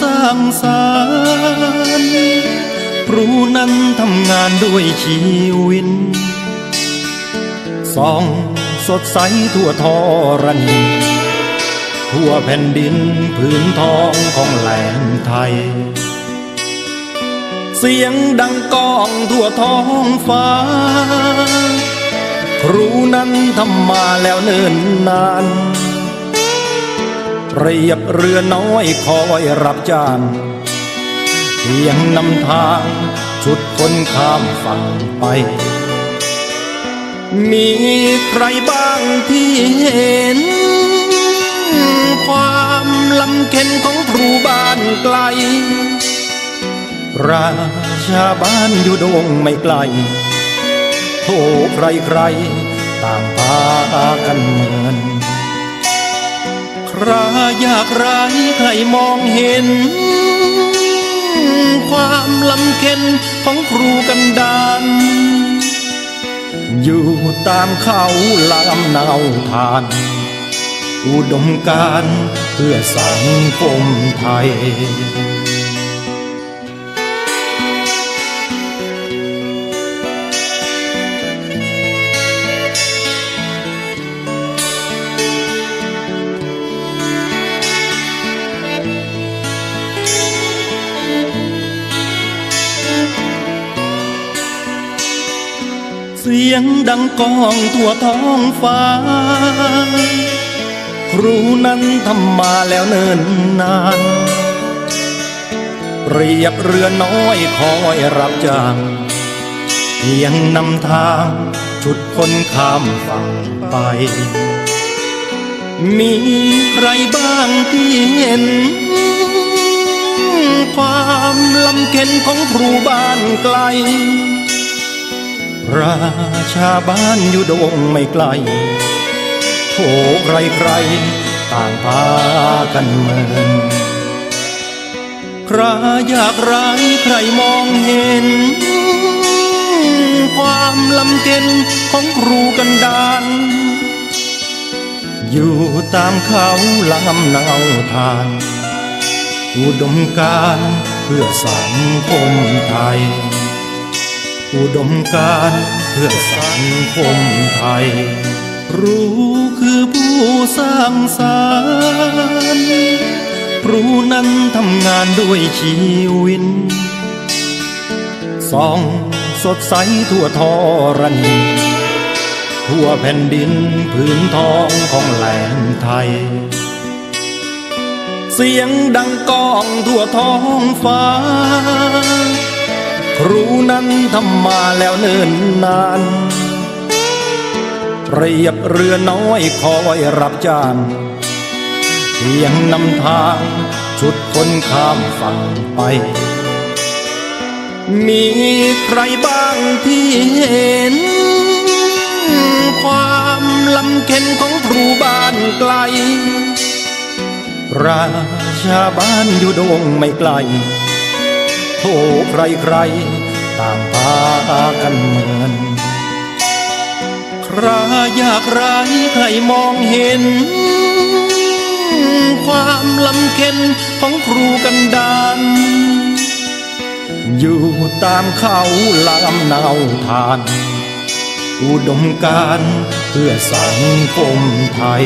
สร้างสรรค์ครูนั้นทำงานด้วยชีวิตส่องสดใสทั่วทอรณีทั่วแผ่นดินพื้นทองของแหลมไทย เสียงดังก้องทั่วท้องฟ้า ครูนั้นทำมาแล้วเนิ่นนาน เรียบเรือน้อยคอยรับจ้างเพียงนำทางชุดคนข้ามฝั่งไป มีใครบ้างที่เห็น ความลำเค็นของครูบ้านไกล ราชาบ้านอยู่ดงไม่ไกลโทใครใครต่างพากันเหมือน รอยากไรายใครมองเห็น ความลำเค็นของครูกันดานอยู่ตามเขาลำเนาทาน อุดมการเพื่อสังคมไทย สียงดังก้องทั่วท้องฟ้า ครูนั้นทำมาแล้วเนิ่นนานเปรียบเรือน้อยคอยรับจ้างเพียงนำทางชุดคนข้ามฝั่งไป มีใครบ้างที่เห็น ความลำเค็นของครูบ้านไกล ราชาบ้านอยู่ดงไม่ไกลโถใครใครต่างพากันเมินใครอยากร้ายใครมองเห็น ความลำเค็นของครูกันดานอยู่ตามเขาลำนาวทาน อุดมการเพื่อสังคมไทย อุดมการเพื่อสังคมไทย รู้คือผู้สร้างสรรค์รู้นั้นทำงานด้วยชีวิตส่องสดใสทั่วทอรณีทั่วแผ่นดินพื้นทองของแหลมไทย เสียงดังก้องทั่วท้องฟ้า รูนั้นทำมาแล้วเนิ่นนานเปรียบเรือน้อยคอยรับจ้างเพียงนำทางชุดคนข้ามฝั่งไป มีใครบ้างที่เห็น ความลำเค็นของครูบ้านไกล ราชาบ้านอยู่ดงไม่ไกล โทใครใครๆต่างพากันเหมือนใครอยากร้ายใครมองเห็น ความลำเค็นของครูกันดานอยู่ตามเขาลำนาวทาน อุดมการเพื่อสังคมไทย